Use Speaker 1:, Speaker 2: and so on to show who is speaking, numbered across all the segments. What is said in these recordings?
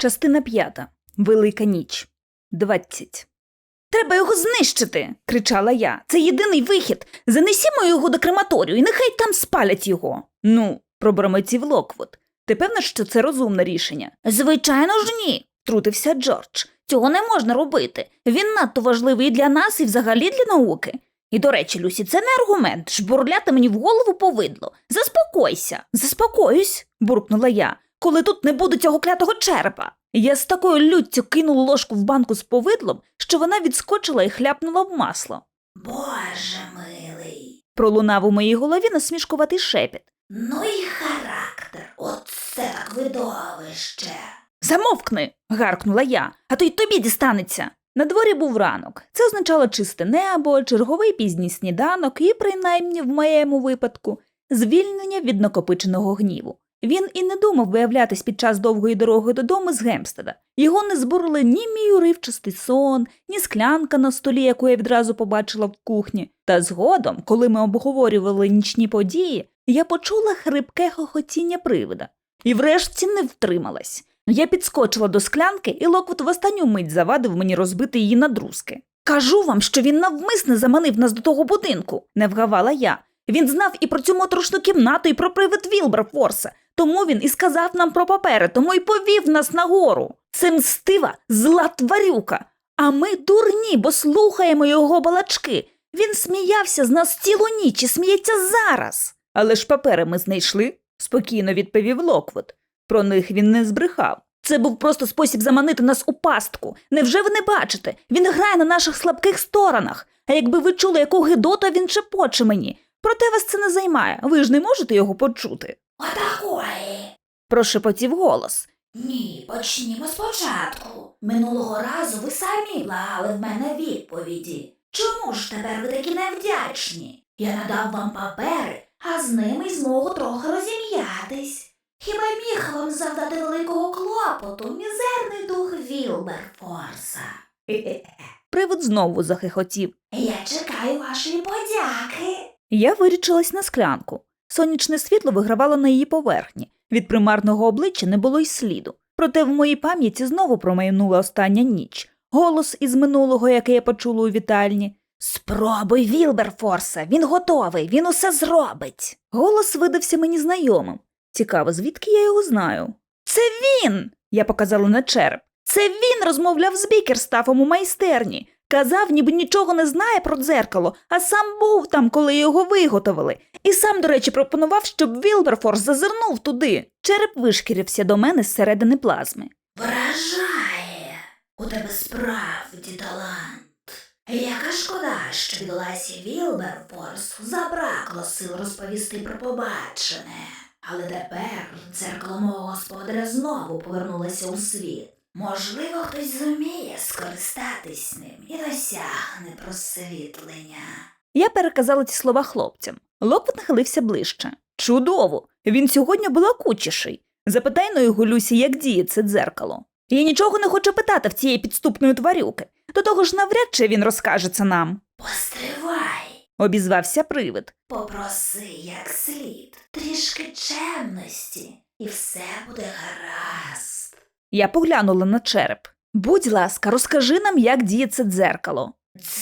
Speaker 1: Частина п'ята. Велика ніч. Двадцять. Треба його знищити. кричала я. Це єдиний вихід. Занесімо його до крематорію і нехай там спалять його. Ну, пробормотів Локвуд. Ти певна, що це розумне рішення? Звичайно ж ні, трутився Джордж. Цього не можна робити. Він надто важливий для нас і взагалі для науки. І, до речі, Люсі, це не аргумент жбурляти мені в голову повидло. Заспокойся. Заспокоюсь, буркнула я, коли тут не буде цього клятого черепа. Я з такою люттю кинула ложку в банку з повидлом, що вона відскочила і хляпнула в масло.
Speaker 2: Боже милий,
Speaker 1: Пролунав у моїй голові насмішкуватий шепіт.
Speaker 2: ну і характер, оце так видовище.
Speaker 1: Замовкни. гаркнула я, а то й тобі дістанеться. На дворі був ранок. Це означало чисте небо, черговий пізній сніданок і, принаймні в моєму випадку, звільнення від накопиченого гніву. Він і не думав виявлятись під час довгої дороги додому з Гемстеда. Його не збурили ні мій уривчастий сон, ні склянка на столі, яку я відразу побачила в кухні. Та згодом, коли ми обговорювали нічні події, я почула хрипке хохотіння привида. І врешті не втрималась. Я підскочила до склянки, і Локвуд в останню мить завадив мені розбити її на друзки. Кажу вам, що він навмисне заманив нас до того будинку, не вгавала я. Він знав і про цю моторошну кімнату, і про привид Вілберфорса. Тому він і сказав нам про папери, тому й повів нас нагору. Це мстива, зла тварюка. А ми дурні, бо слухаємо його балачки. Він сміявся з нас цілу ніч і сміється зараз. Але ж папери ми знайшли, спокійно відповів Локвуд. Про них він не збрехав. Це був просто спосіб заманити нас у пастку. Невже ви не бачите? Він грає на наших слабких сторонах. А якби ви чули, яку гидота він шепоче мені. Проте вас це не займає. Ви ж не можете його почути.
Speaker 2: Отакої.
Speaker 1: Прошепотів голос.
Speaker 2: Ні, почнімо спочатку. Минулого разу ви самі благали в мене відповіді. Чому ж тепер ви такі невдячні? Я надав вам папери, а з ними й змогу трохи розім'ятись. Хіба міг вам завдати великого клопоту мізерний дух Вілберфорса?
Speaker 1: Привид знову захихотів.
Speaker 2: Я чекаю вашої подяки.
Speaker 1: Я вирічилась на склянку. Сонячне світло вигравало на її поверхні. Від примарного обличчя не було й сліду. Проте в моїй пам'яті знову промайнула остання ніч. Голос із минулого, який я почула у вітальні. Спробуй, Вілберфорса, він готовий, він усе зробить. Голос видався мені знайомим. Цікаво, звідки я його знаю? Це він. Я показала на череп. Це він розмовляв з Бікерстафом у майстерні. Казав, ніби нічого не знає про дзеркало, а сам був там, коли його виготовили. І сам, до речі, пропонував, щоб Вілберфорс зазирнув туди. Череп вишкірився до мене зсередини плазми.
Speaker 2: Вражає. У тебе справді талант. Яка шкода, що бідоласі Вілберфорсу забракло сил розповісти про побачене. Але тепер дзеркало мого господаря знову повернулося у світ. Можливо, хтось зуміє скористатись ним і досягне просвітлення.
Speaker 1: Я переказала ці слова хлопцям. Локвуд нахилився ближче. Чудово! Він сьогодні балакучіший. Запитай на його Люсі, як діє це дзеркало. Я нічого не хочу питати в цієї підступної тварюки. До того ж, навряд чи він розкаже це нам,
Speaker 2: Постривай,
Speaker 1: обізвався привид.
Speaker 2: попроси як слід, трішки чемності, і все буде гаразд.
Speaker 1: Я поглянула на череп. Будь ласка, розкажи нам, як діє це дзеркало.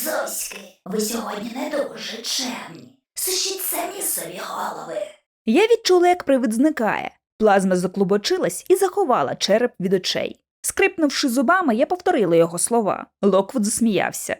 Speaker 2: Зоськи, ви сьогодні не дуже чемні. Сушіть самі собі голови.
Speaker 1: Я відчула, як привид зникає. Плазма заклубочилась і заховала череп від очей. Скрипнувши зубами, я повторила його слова. Локвуд засміявся.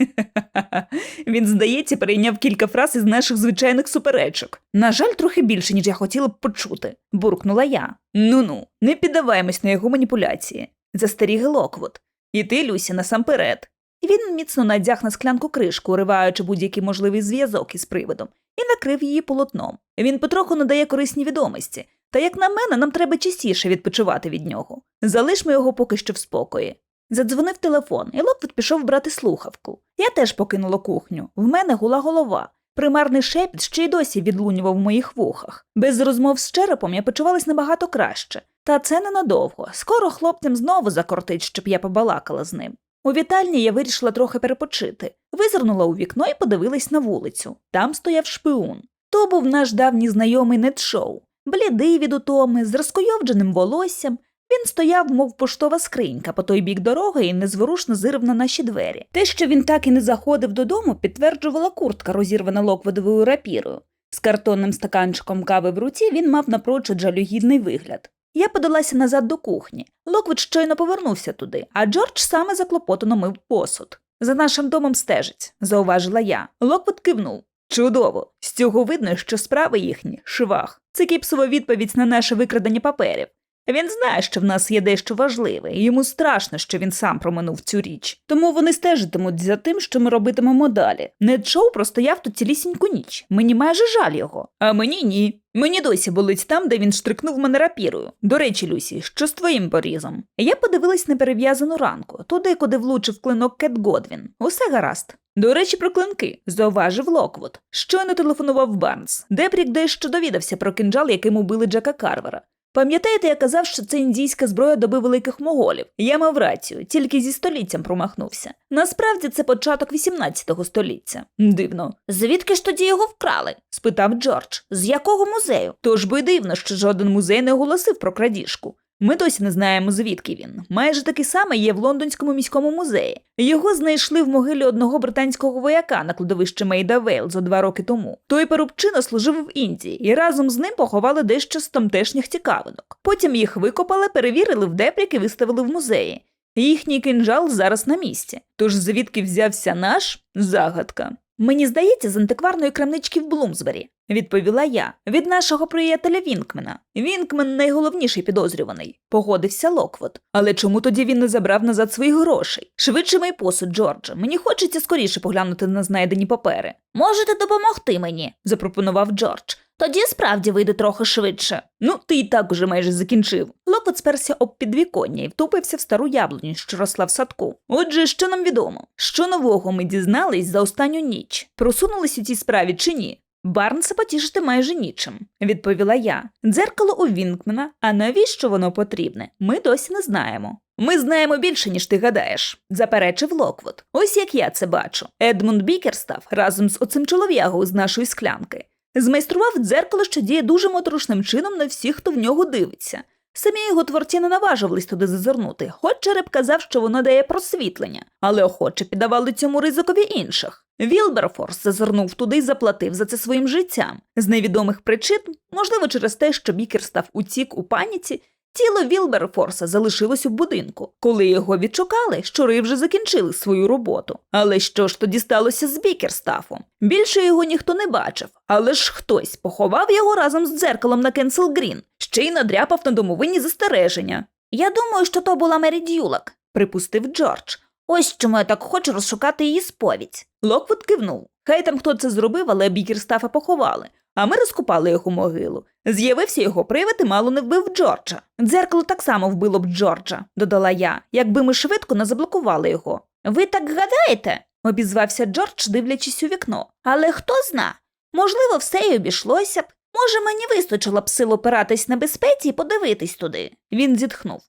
Speaker 1: Він, здається, перейняв кілька фраз із наших звичайних суперечок. На жаль, трохи більше, ніж я хотіла б почути, буркнула я. Ну ну, не піддаваємось на його маніпуляції. Застеріги Локвуд. І ти, Люсі, насамперед. Він міцно надяг на склянку кришку, уриваючи будь-який можливий зв'язок із приводом, і накрив її полотном. Він потроху надає корисні відомості, та, як на мене, нам треба частіше відпочивати від нього. Залишмо його поки що в спокої. Задзвонив телефон, і Локвуд пішов брати слухавку. Я теж покинула кухню. В мене гула голова. Примарний шепіт ще й досі відлунював в моїх вухах. Без розмов з черепом я почувалась набагато краще. Та це ненадовго. Скоро хлопцям знову закортить, щоб я побалакала з ним. У вітальні я вирішила трохи перепочити. Визирнула у вікно і подивилась на вулицю. Там стояв шпигун. То був наш давній знайомий Нетшоу. блідий від утоми, з розкойовдженим волоссям, Він стояв, мов поштова скринька по той бік дороги і незворушно зирив на наші двері. Те, що він так і не заходив додому, підтверджувала куртка, розірвана локводовою рапірою. З картонним стаканчиком кави в руці він мав напрочуд жалюгідний вигляд. Я подалася назад до кухні. Локвуд щойно повернувся туди, а Джордж саме заклопотано мив посуд. За нашим домом стежить, зауважила я. Локвуд кивнув. Чудово! З цього видно, що справи їхні швах. Це кіпсова відповідь на наше викрадення паперів. Він знає, що в нас є дещо важливе, і йому страшно, що він сам проминув цю річ. Тому вони стежитимуть за тим, що ми робитимемо далі. Нед Шоу простояв тут цілісіньку ніч. Мені майже жаль його. А мені ні. Мені досі болить там, де він штрикнув мене рапірою. До речі, Люсі, що з твоїм порізом? Я подивилась на перев'язану ранку, туди, куди влучив клинок Кет Годвін. Усе гаразд. До речі, про клинки, зауважив Локвуд. Щойно телефонував Барнс. Депрік дещо довідався про кинджал, яким убили Джека Карвера. Пам'ятаєте, я казав, що це індійська зброя доби великих моголів. Я мав рацію, тільки зі століттям промахнувся. Насправді це початок 18 століття. Дивно. Звідки ж тоді його вкрали? спитав Джордж. З якого музею? Тож би дивно, що жоден музей не оголосив про крадіжку. Ми досі не знаємо, звідки він. Майже такий самий є в лондонському міському музеї. Його знайшли в могилі одного британського вояка на кладовищі Мейда Вейл зо два роки тому. Той перубчина служив в Індії, і разом з ним поховали дещо з тамтешніх цікавинок. Потім їх викопали, перевірили в депрік і виставили в музеї. Їхній кинджал зараз на місці. Тож звідки взявся наш загадка. Мені здається, з антикварної крамнички в Блумсбері, відповіла я, від нашого приятеля Вінкмена. Вінкмен найголовніший підозрюваний, погодився Локвот. Але чому тоді він не забрав назад своїх грошей? Швидше мій посуд, Джордже. Мені хочеться скоріше поглянути на знайдені папери. Можете допомогти мені, запропонував Джордж. Тоді справді вийде трохи швидше. Ну, ти і так уже майже закінчив. Локвуд сперся об підвіконня і втупився в стару яблуню, що росла в садку. Отже, що нам відомо? Що нового ми дізнались за останню ніч? Просунулись у цій справі чи ні? Барнса потішити майже нічим, відповіла я. Дзеркало у Вінкмена, а навіщо воно потрібне? Ми досі не знаємо. Ми знаємо більше, ніж ти гадаєш, заперечив Локвуд. Ось як я це бачу. Едмунд Бікерстав разом з оцим чолов'ягою з нашої склянки змайстрував дзеркало, що діє дуже моторошним чином на всіх, хто в нього дивиться. Самі його творці не наважувались туди зазирнути, хоч череп казав, що воно дає просвітлення, але охоче піддавали цьому ризикові інших. Вілберфорс зазирнув туди і заплатив за це своїм життям. З невідомих причин, можливо, через те, що бікер став утік у паніці, тіло Вілберфорса залишилось у будинку. Коли його відшукали, щури вже закінчили свою роботу. Але що ж тоді сталося з Бікерстафом? Більше його ніхто не бачив, але ж хтось поховав його разом з дзеркалом на Кенсел Грін, ще й надряпав на домовині застереження. Я думаю, що то була Мері Дюлак, припустив Джордж. Ось чому я так хочу розшукати її сповідь. Локвуд кивнув. Хай там хто це зробив, але Бікерстафа поховали. А ми розкопали його могилу. З'явився його привид і мало не вбив Джорджа. Дзеркало так само вбило б Джорджа, додала я, якби ми швидко не заблокували його. Ви так гадаєте? обізвався Джордж, дивлячись у вікно. Але хто зна? Можливо, все й обійшлося б. Може, мені вистачило б сил опиратись на безпеці і подивитись туди. Він зітхнув.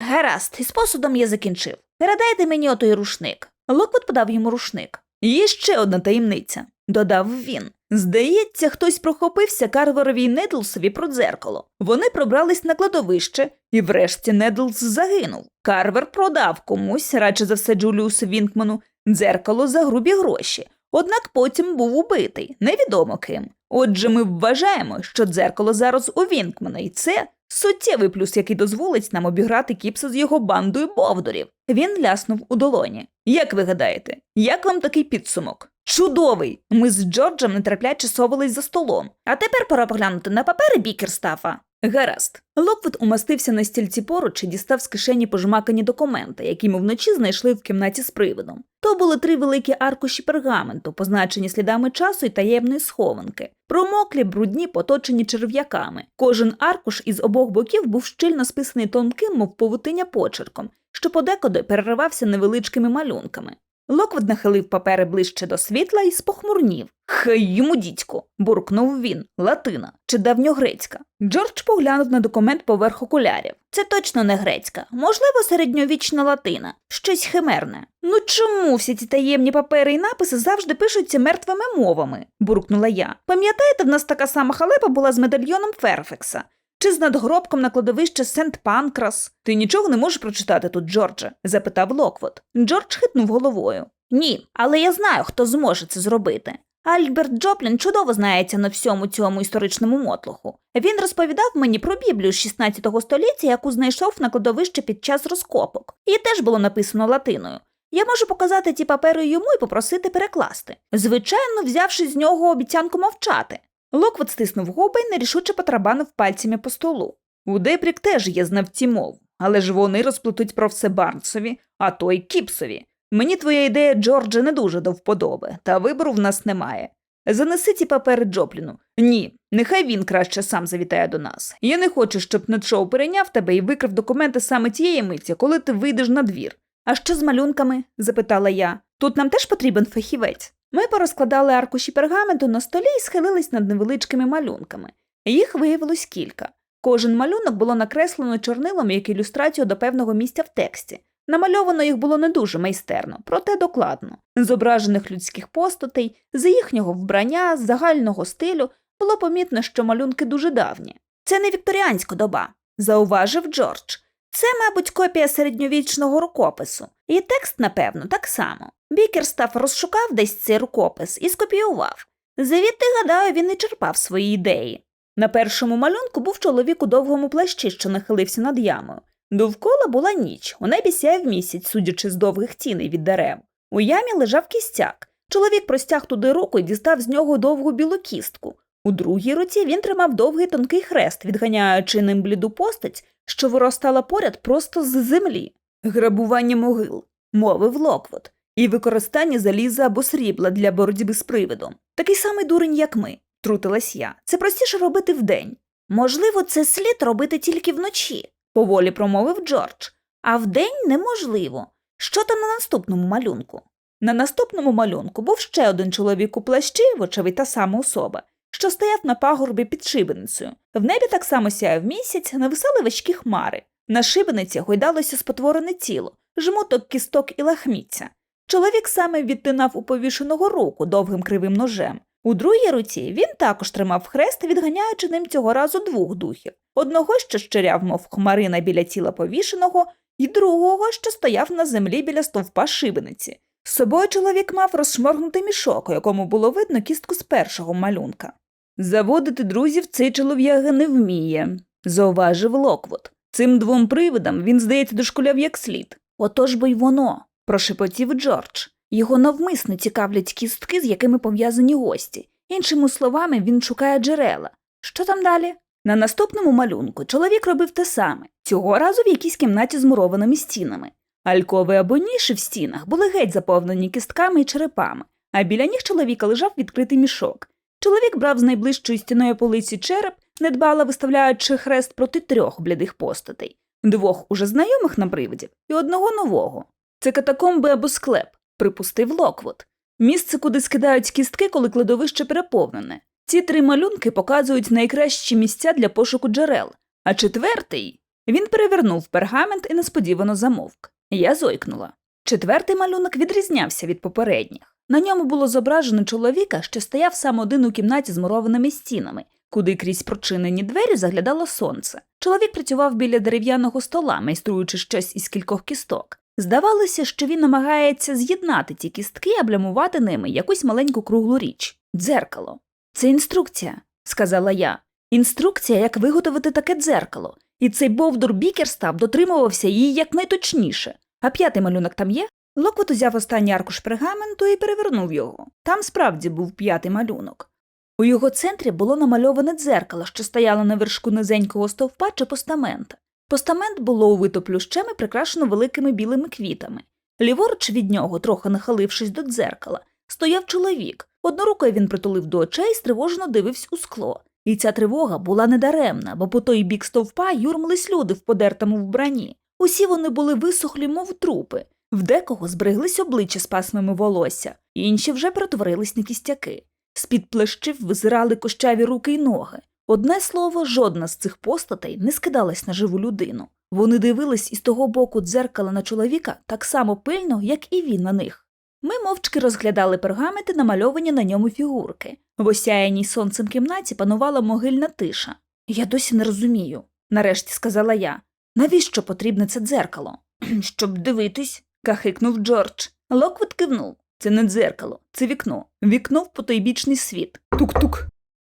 Speaker 1: Гаразд, із посудом я закінчив. Передайте мені отой рушник. Локвуд подав йому рушник. Є ще одна таємниця, додав він. Здається, хтось прохопився Карверові й Недлсові про дзеркало. Вони пробрались на кладовище, і врешті Недлс загинув. Карвер продав комусь, радше за все Джуліусу Вінкману, дзеркало за грубі гроші. Однак потім був убитий, невідомо ким. Отже, ми вважаємо, що дзеркало зараз у Вінкмана, і це суттєвий плюс, який дозволить нам обіграти Кіпса з його бандою бовдурів. Він ляснув у долоні. Як ви гадаєте, як вам такий підсумок? Чудовий! Ми з Джорджем нетерпляче совались за столом. А тепер пора поглянути на папери Бікерстафа. Гаразд. Локвуд умастився на стільці поруч і дістав з кишені пожмакані документи, які ми вночі знайшли в кімнаті з привидом. То були три великі аркуші пергаменту, позначені слідами часу і таємної схованки. Промоклі, брудні, поточені черв'яками. Кожен аркуш із обох боків був щільно списаний тонким, мов павутиння почерком, що подекуди переривався невеличкими малюнками. Локвуд нахилив папери ближче до світла і спохмурнів. Хай йому дідьку, буркнув він. Латина чи давньогрецька. Джордж поглянув на документ поверх окулярів. Це точно не грецька, можливо, середньовічна латина, щось химерне. Ну чому всі ці таємні папери і написи завжди пишуться мертвими мовами? буркнула я. Пам'ятаєте, в нас така сама халепа була з медальйоном Ферфекса? Чи з надгробком на кладовище Сент Панкрас? Ти нічого не можеш прочитати тут, Джордже? запитав Локвуд. Джордж хитнув головою. Ні, але я знаю, хто зможе це зробити. Альберт Джоплін чудово знається на всьому цьому історичному мотлуху. Він розповідав мені про Біблію з 16 століття, яку знайшов на кладовище під час розкопок. Її теж було написано латиною. Я можу показати ті папери йому і попросити перекласти, звичайно, взявши з нього обіцянку мовчати. Локвуд стиснув губи і нерішуче потрабанив пальцями по столу. У Депрік теж є знавці мов, але ж вони розплетуть про все Барнсові, а то й Кіпсові. Мені твоя ідея, Джордже, не дуже до вподоби, та вибору в нас немає. Занеси ці папери Джопліну. Ні, нехай він краще сам завітає до нас. Я не хочу, щоб Нетшоу перейняв тебе і викрив документи саме тієї миті, коли ти вийдеш на двір. А що з малюнками? запитала я. Тут нам теж потрібен фахівець. Ми порозкладали аркуші пергаменту на столі і схилились над невеличкими малюнками. Їх виявилось кілька. Кожен малюнок було накреслено чорнилом як ілюстрацію до певного місця в тексті. Намальовано їх було не дуже майстерно, проте докладно. Зображених людських постатей, з їхнього вбрання, з загального стилю було помітно, що малюнки дуже давні. Це не вікторіанська доба, зауважив Джордж. Це, мабуть, копія середньовічного рукопису, і текст, напевно, так само. Бікерстаф розшукав десь цей рукопис і скопіював. Звідти, гадаю, він і черпав свої ідеї. На першому малюнку був чоловік у довгому плащі, що нахилився над ямою. Довкола була ніч, у небі сяяв місяць, судячи з довгих тіней від дерев. У ямі лежав кістяк. Чоловік простяг туди руку і дістав з нього довгу білу кістку. У другій руці він тримав довгий тонкий хрест, відганяючи ним бліду постать, що виростала поряд просто з землі. Грабування могил, мовив Локвуд, і використання заліза або срібла для боротьби з привидом. Такий самий дурень, як ми, трутилась я. Це простіше робити вдень. Можливо, це слід робити тільки вночі, поволі промовив Джордж. А вдень неможливо. Що там на наступному малюнку? На наступному малюнку був ще один чоловік у плащі, вочевидь та сама особа, що стояв на пагорбі під шибеницею. В небі так само сяяв місяць, нависали важкі хмари. На шибениці гойдалося спотворене тіло, жмуток кісток і лахміття. Чоловік саме відтинав у повішеного руку довгим кривим ножем. У другій руці він також тримав хрест, відганяючи ним цього разу двох духів одного, що щиряв, мов хмарина біля тіла повішеного, і другого, що стояв на землі біля стовпа шибениці. З собою чоловік мав розшморгнутий мішок, у якому було видно кістку з першого малюнка. Заводити друзів цей чолов'яга не вміє, зауважив Локвуд. Цим двом привидам він, здається, дошкуляв як слід. Отож бо й воно, прошепотів Джордж. Його навмисно цікавлять кістки, з якими пов'язані гості. Іншими словами, він шукає джерела. Що там далі? На наступному малюнку чоловік робив те саме, цього разу в якійсь кімнаті з мурованими стінами. Алькови або ніші в стінах були геть заповнені кістками і черепами, а біля ніг чоловіка лежав відкритий мішок. Чоловік брав з найближчої стіної полиці череп, недбало виставляючи хрест проти трьох блідих постатей, двох уже знайомих на привидів і одного нового. Це катакомби або склеп, припустив Локвуд. Місце, куди скидають кістки, коли кладовище переповнене. Ці три малюнки показують найкращі місця для пошуку джерел, а четвертий він перевернув пергамент і несподівано замовк. Я зойкнула. Четвертий малюнок відрізнявся від попередніх. На ньому було зображено чоловіка, що стояв сам один у кімнаті з мурованими стінами, куди крізь прочинені двері заглядало сонце. Чоловік працював біля дерев'яного стола, майструючи щось із кількох кісток. Здавалося, що він намагається з'єднати ці кістки і облямувати ними якусь маленьку круглу річ дзеркало. Це інструкція, сказала я. Інструкція, як виготовити таке дзеркало. І цей бовдур Бікерстав дотримувався її якнайточніше. А п'ятий малюнок там є? Локвот узяв останній аркуш пергаменту і перевернув його. Там справді був п'ятий малюнок. У його центрі було намальоване дзеркало, що стояло на вершку низенького стовпа чи постамента. Постамент було увито плющем і прикрашено великими білими квітами. Ліворуч від нього, трохи нахилившись до дзеркала, стояв чоловік. Однорукою він притулив до очей стривожено дивився у скло. І ця тривога була недаремна, бо по той бік стовпа юрмились люди в подертому вбранні. Усі вони були висохлі, мов трупи. В декого збереглись обличчя з пасмами волосся, інші вже перетворились на кістяки. З-під плещів визирали кощаві руки й ноги. Одне слово, жодна з цих постатей не скидалась на живу людину. Вони дивились із того боку дзеркала на чоловіка так само пильно, як і він на них. Ми мовчки розглядали пергаменти, намальовані на ньому фігурки. В осяяній сонцем кімнаті панувала могильна тиша. Я досі не розумію, нарешті сказала я. Навіщо потрібне це дзеркало? Щоб дивитись, кахикнув Джордж. Локвуд кивнув. Це не дзеркало, це вікно. Вікно в потойбічний світ. Тук-тук.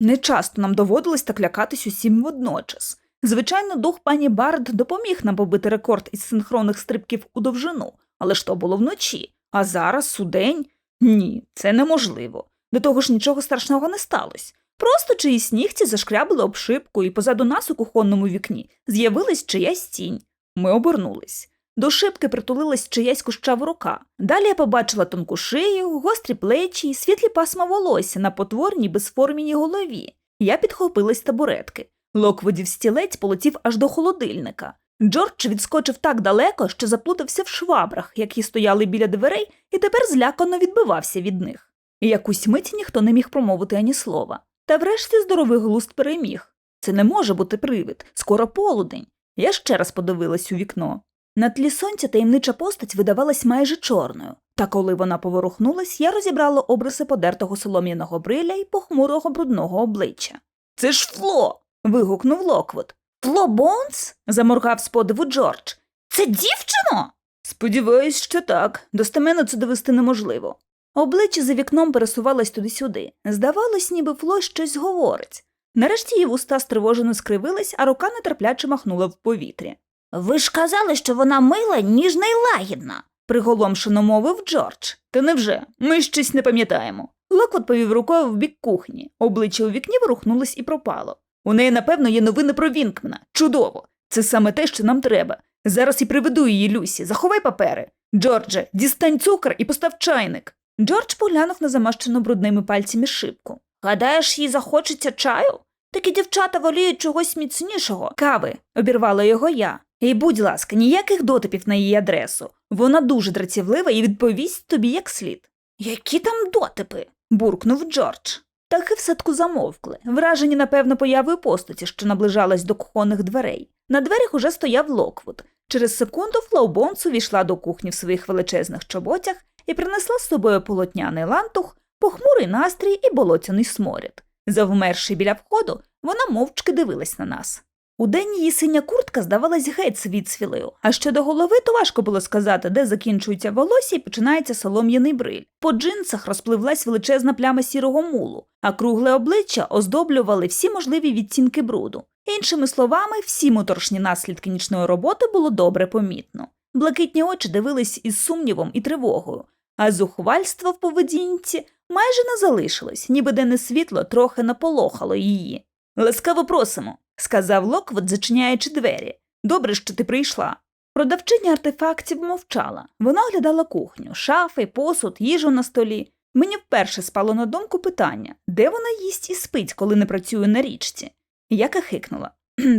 Speaker 1: Нечасто нам доводилось так лякатись усім водночас. Звичайно, дух пані Бард допоміг нам побити рекорд із синхронних стрибків у довжину, але ж то було вночі. А зараз удень? Ні, це неможливо. До того ж нічого страшного не сталося. Просто чиїсь нігті зашкрябили обшивку, і позаду нас у кухонному вікні з'явилась чиясь тінь. Ми обернулись. До шибки притулилась чиясь кущава рука. Далі я побачила тонку шию, гострі плечі і світлі пасма волосся на потворній безформіній голові. Я підхопилась табуретки. Локводів стілець полетів аж до холодильника. Джордж відскочив так далеко, що заплутався в швабрах, які стояли біля дверей, і тепер злякано відбивався від них. Якусь мить ніхто не міг промовити ані слова. Та врешті здоровий глуст переміг. Це не може бути привид, скоро полудень. Я ще раз подивилась у вікно. На тлі сонця таємнича постать видавалась майже чорною, та коли вона поворухнулась, я розібрала обриси подертого солом'яного бриля і похмурого брудного обличчя. Це ж Фло. вигукнув Локвуд. Фло Бонс? заморгав з подиву Джордж. Це дівчино? Сподіваюсь, що так. Достеменно це довести неможливо. Обличчя за вікном пересувалось туди-сюди. Здавалось, ніби Фло щось говорить. Нарешті її вуста стривожено скривились, а рука нетерпляче махнула в повітрі. Ви ж казали, що вона мила, ніжна й лагідна, приголомшено мовив Джордж. Та невже? Ми щось не пам'ятаємо. Локвуд повів рукою в бік кухні. Обличчя у вікні ворухнулось і пропало. У неї, напевно, є новини про Вінкмена. Чудово! Це саме те, що нам треба. Зараз і приведу її Люсі. Заховай папери. Джордже, дістань цукор і постав чайник. Джордж поглянув на замащену брудними пальцями шибку. Гадаєш, їй захочеться чаю? Такі дівчата воліють чогось міцнішого. Кави, обірвала його я. І будь ласка, ніяких дотипів на її адресу. Вона дуже дратівлива і відповість тобі як слід. Які там дотипи? буркнув Джордж. Птахи в садку замовкли, вражені, напевно, появою постаті, що наближалась до кухонних дверей. На дверях уже стояв Локвуд. Через секунду Флоубонс увійшла до кухні в своїх величезних чоботях і принесла з собою полотняний лантух, похмурий настрій і болотяний сморід. Завмерши біля входу, вона мовчки дивилась на нас. Удень її синя куртка здавалась геть свіцвілою, а щодо голови, то важко було сказати, де закінчується волосся і починається солом'яний бриль. По джинсах розпливлась величезна пляма сірого мулу, а кругле обличчя оздоблювали всі можливі відтінки бруду. Іншими словами, всі моторшні наслідки нічної роботи було добре помітно. Блакитні очі дивились із сумнівом і тривогою, а зухвальства в поведінці майже не залишилось, ніби денне світло трохи наполохало її. Ласкаво просимо, сказав Локвуд, зачиняючи двері. Добре, що ти прийшла. Продавчиня артефактів мовчала. Вона оглядала кухню, шафи, посуд, їжу на столі. Мені вперше спало на думку питання, де вона їсть і спить, коли не працює на річці. Я кахикнула.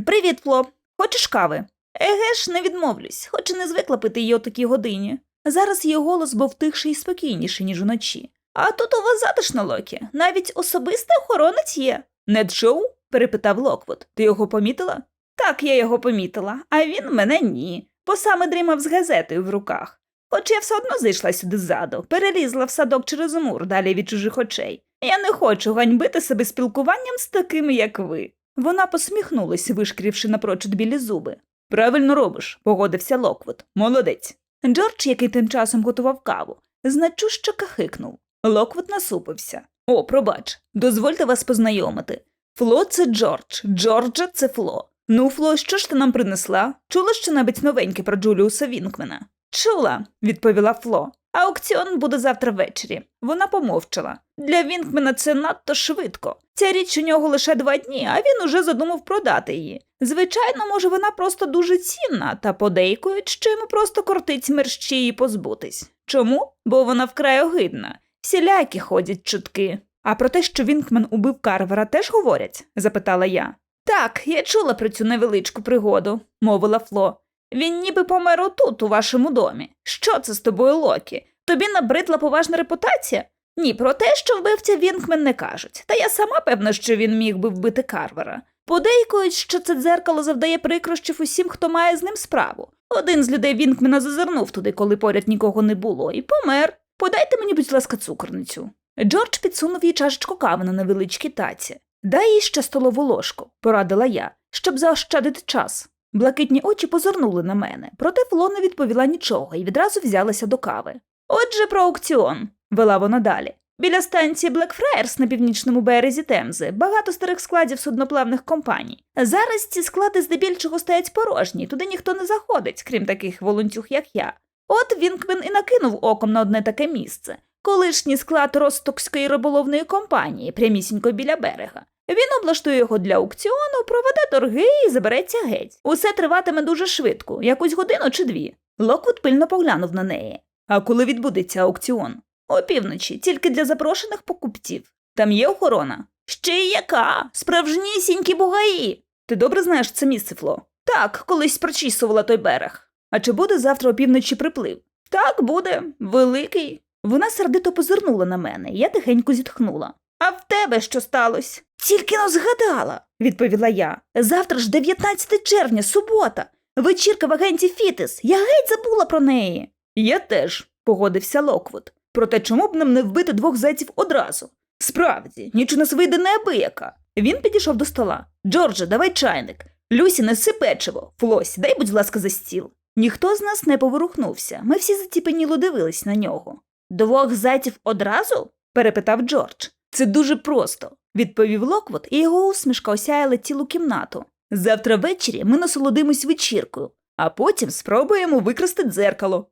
Speaker 1: Привіт, Фло. Хочеш кави? Еге ж, не відмовлюсь, хоч і не звикла пити її о такій годині. Зараз її голос був тихший і спокійніший, ніж уночі. А тут у вас затишно, Локі. Навіть особистий охоронець є. Нед Шоу? Перепитав Локвуд. Ти його помітила? Так, я його помітила, а він мене ні, бо саме дрімав з газетою в руках. Хоч я все одно зайшла сюди ззаду, перелізла в садок через мур далі від чужих очей. Я не хочу ганьбити себе спілкуванням з такими, як ви. Вона посміхнулась, вишкрівши напрочуд білі зуби. Правильно робиш, погодився Локвуд. Молодець. Джордж, який тим часом готував каву, значущо кахикнув. Локвуд насупився. О, пробач, дозвольте вас познайомити. Фло це Джордж, Джорджа це Фло. Ну, Фло, що ж ти нам принесла? Чула що-небудь новеньке про Джуліуса Вінкмена? Чула, відповіла Фло. Аукціон буде завтра ввечері. Вона помовчала. Для Вінкмена це надто швидко. Ця річ у нього лише два дні, а він уже задумав продати її. Звичайно, може, вона просто дуже цінна, та подейкують, що йому просто кортить мерщі її позбутись. Чому? Бо вона вкрай огидна. Всілякі ходять чутки. А про те, що Вінкмен убив Карвера, теж говорять? запитала я. Так, я чула про цю невеличку пригоду, мовила Фло. Він ніби помер отут, у вашому домі. Що це з тобою, Локі? Тобі набридла поважна репутація? Ні, про те, що вбивця Вінкмен не кажуть. Та я сама певна, що він міг би вбити Карвера. Подейкують, що це дзеркало завдає прикрощів усім, хто має з ним справу. Один з людей Вінкмена зазирнув туди, коли поряд нікого не було, і помер. Подайте мені, будь ласка, цукорницю. Джордж підсунув їй чашечку кави на невеличкій таці. Дай їй ще столову ложку, порадила я, щоб заощадити час. Блакитні очі позирнули на мене, проте Фло не відповіла нічого і відразу взялася до кави. Отже, про аукціон, вела вона далі. Біля станції Блекфраєрс на північному березі Темзи багато старих складів судноплавних компаній. Зараз ці склади здебільшого стоять порожні, туди ніхто не заходить, крім таких волонтюг, як я. От Вінкмен і накинув оком на одне таке місце. Колишній склад Ростокської риболовної компанії, прямісінько біля берега. Він облаштує його для аукціону, проведе торги і забереться геть. Усе триватиме дуже швидко, якусь годину чи дві. Локвуд пильно поглянув на неї. А коли відбудеться аукціон? Опівночі, тільки для запрошених покупців. Там є охорона? Ще й яка? Справжнісінькі бугаї. Ти добре знаєш це місце, Фло? Так, колись прочісувала той берег. А чи буде завтра опівночі приплив? Так, буде, великий. Вона сердито позирнула на мене, я тихенько зітхнула. А в тебе що сталося? Тільки но згадала, відповіла я. Завтра ж 19 червня, субота. Вечірка в агенті Фітис. Я геть забула про неї. Я теж, погодився Локвуд. Проте чому б нам не вбити двох зайців одразу? Справді, ніч у нас вийде неабияка. Він підійшов до стола. Джордже, давай чайник. Люсі, неси печиво. Флосі, дай, будь ласка, за стіл. Ніхто з нас не поворухнувся. Ми всі заціпеніло дивились на нього. Двох зайців одразу? перепитав Джордж. Це дуже просто, відповів Локвуд, і його усмішка осяяла цілу кімнату. Завтра ввечері ми насолодимось вечіркою, а потім спробуємо викрасти дзеркало.